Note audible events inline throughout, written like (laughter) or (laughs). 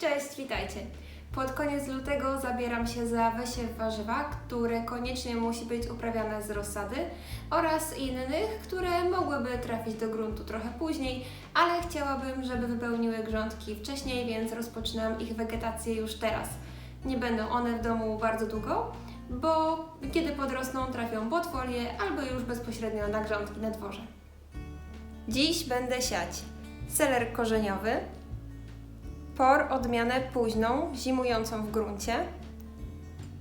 Cześć, witajcie. Pod koniec lutego zabieram się za wysiew warzywa, które koniecznie musi być uprawiane z rozsady oraz innych, które mogłyby trafić do gruntu trochę później, ale chciałabym, żeby wypełniły grządki wcześniej, więc rozpoczynam ich wegetację już teraz. Nie będą one w domu bardzo długo, bo kiedy podrosną trafią pod folię albo już bezpośrednio na grządki na dworze. Dziś będę siać seler korzeniowy, por odmianę późną, zimującą w gruncie,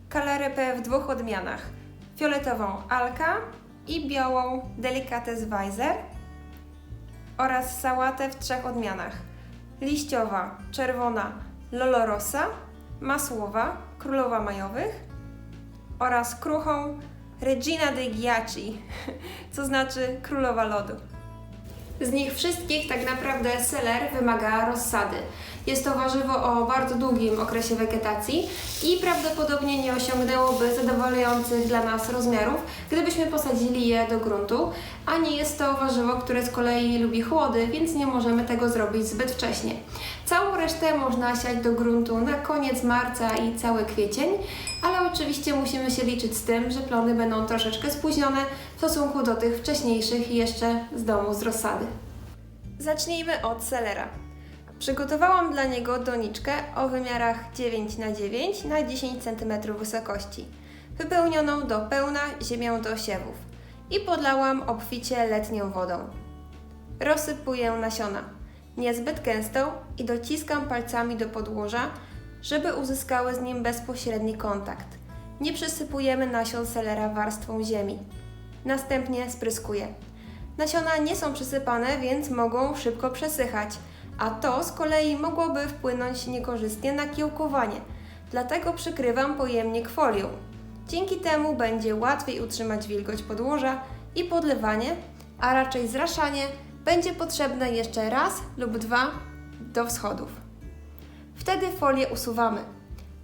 kalarepę w dwóch odmianach, fioletową Alka i białą Delicates Weiser oraz sałatę w trzech odmianach, liściowa, czerwona Lolorosa, masłowa, królowa majowych oraz kruchą Regina de Ghiacci, (laughs) co znaczy królowa lodu. Z nich wszystkich tak naprawdę seler wymaga rozsady. Jest to warzywo o bardzo długim okresie wegetacji i prawdopodobnie nie osiągnęłoby zadowalających dla nas rozmiarów, gdybyśmy posadzili je do gruntu, a nie jest to warzywo, które z kolei lubi chłody, więc nie możemy tego zrobić zbyt wcześnie. Całą resztę można siać do gruntu na koniec marca i cały kwiecień, ale oczywiście musimy się liczyć z tym, że plony będą troszeczkę spóźnione w stosunku do tych wcześniejszych jeszcze z domu z rozsady. Zacznijmy od selera. Przygotowałam dla niego doniczkę o wymiarach 9 na 9 na 10 cm wysokości, wypełnioną do pełna ziemią do siewów i podlałam obficie letnią wodą. Rozsypuję nasiona, niezbyt gęstą i dociskam palcami do podłoża, żeby uzyskały z nim bezpośredni kontakt. Nie przysypujemy nasion selera warstwą ziemi. Następnie spryskuję. Nasiona nie są przysypane, więc mogą szybko przesychać, a to z kolei mogłoby wpłynąć niekorzystnie na kiełkowanie. Dlatego przykrywam pojemnik folią. Dzięki temu będzie łatwiej utrzymać wilgoć podłoża i podlewanie, a raczej zraszanie będzie potrzebne jeszcze raz lub dwa do wschodów. Wtedy folię usuwamy.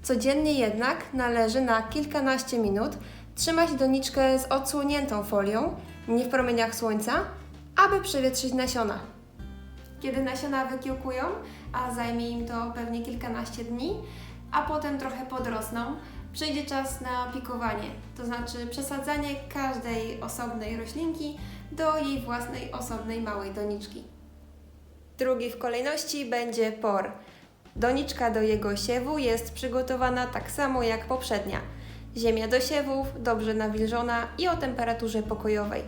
Codziennie jednak należy na kilkanaście minut trzymać doniczkę z odsłoniętą folią, nie w promieniach słońca, aby przewietrzyć nasiona. Kiedy nasiona wykiełkują, a zajmie im to pewnie kilkanaście dni, a potem trochę podrosną, przyjdzie czas na pikowanie, to znaczy przesadzanie każdej osobnej roślinki do jej własnej osobnej małej doniczki. Drugi w kolejności będzie por. Doniczka do jego siewu jest przygotowana tak samo jak poprzednia. Ziemia do siewów, dobrze nawilżona i o temperaturze pokojowej.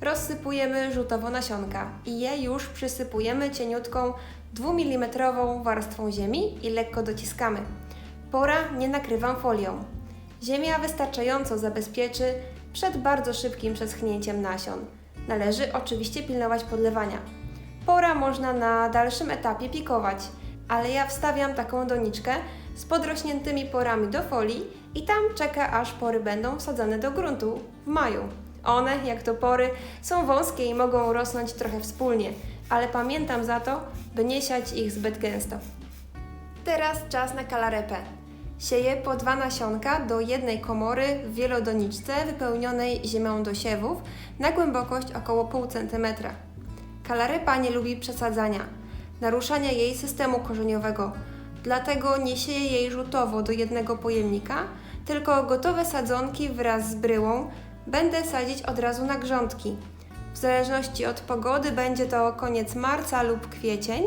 Rozsypujemy żółtowo nasionka i je już przysypujemy cieniutką 2 mm warstwą ziemi i lekko dociskamy. Pora nie nakrywam folią. Ziemia wystarczająco zabezpieczy przed bardzo szybkim przeschnięciem nasion. Należy oczywiście pilnować podlewania. Pora można na dalszym etapie pikować, ale ja wstawiam taką doniczkę z podrośniętymi porami do folii i tam czeka aż pory będą wsadzone do gruntu w maju. One, jak to pory, są wąskie i mogą rosnąć trochę wspólnie, ale pamiętam za to, by nie siać ich zbyt gęsto. Teraz czas na kalarepę. Sieję po dwa nasionka do jednej komory w wielodoniczce wypełnionej ziemią do siewów na głębokość około pół centymetra. Kalarepa nie lubi przesadzania, naruszania jej systemu korzeniowego, dlatego nie sieję jej rzutowo do jednego pojemnika, tylko gotowe sadzonki wraz z bryłą będę sadzić od razu na grządki. W zależności od pogody będzie to koniec marca lub kwiecień.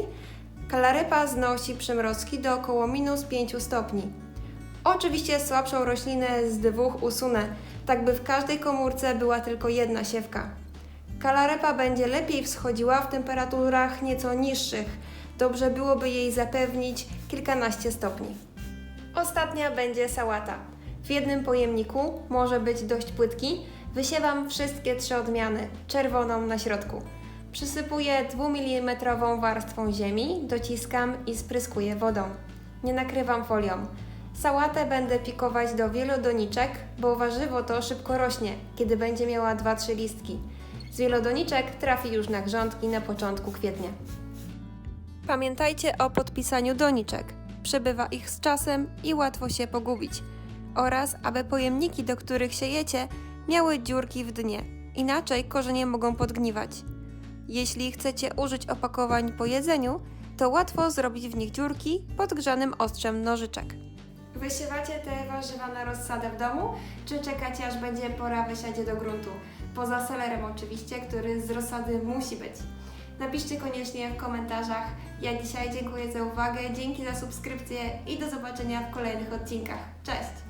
Kalarypa znosi przymrozki do około minus 5 stopni. Oczywiście słabszą roślinę z dwóch usunę, tak by w każdej komórce była tylko jedna siewka. Kalarepa będzie lepiej wschodziła w temperaturach nieco niższych. Dobrze byłoby jej zapewnić kilkanaście stopni. Ostatnia będzie sałata. W jednym pojemniku, może być dość płytki, wysiewam wszystkie trzy odmiany, czerwoną na środku. Przysypuję 2 mm warstwą ziemi, dociskam i spryskuję wodą. Nie nakrywam folią. Sałatę będę pikować do wielodoniczek, bo warzywo to szybko rośnie, kiedy będzie miała 2-3 listki. Z wielodoniczek trafi już na grządki na początku kwietnia. Pamiętajcie o podpisaniu doniczek. Przebywa ich z czasem i łatwo się pogubić. Oraz aby pojemniki, do których siejecie, miały dziurki w dnie. Inaczej korzenie mogą podgniwać. Jeśli chcecie użyć opakowań po jedzeniu, to łatwo zrobić w nich dziurki pod grzanym ostrzem nożyczek. Wysiewacie te warzywa na rozsadę w domu, czy czekacie aż będzie pora wysiadzie do gruntu? Poza selerem oczywiście, który z rozsady musi być. Napiszcie koniecznie w komentarzach. Ja dzisiaj dziękuję za uwagę, dzięki za subskrypcję i do zobaczenia w kolejnych odcinkach. Cześć!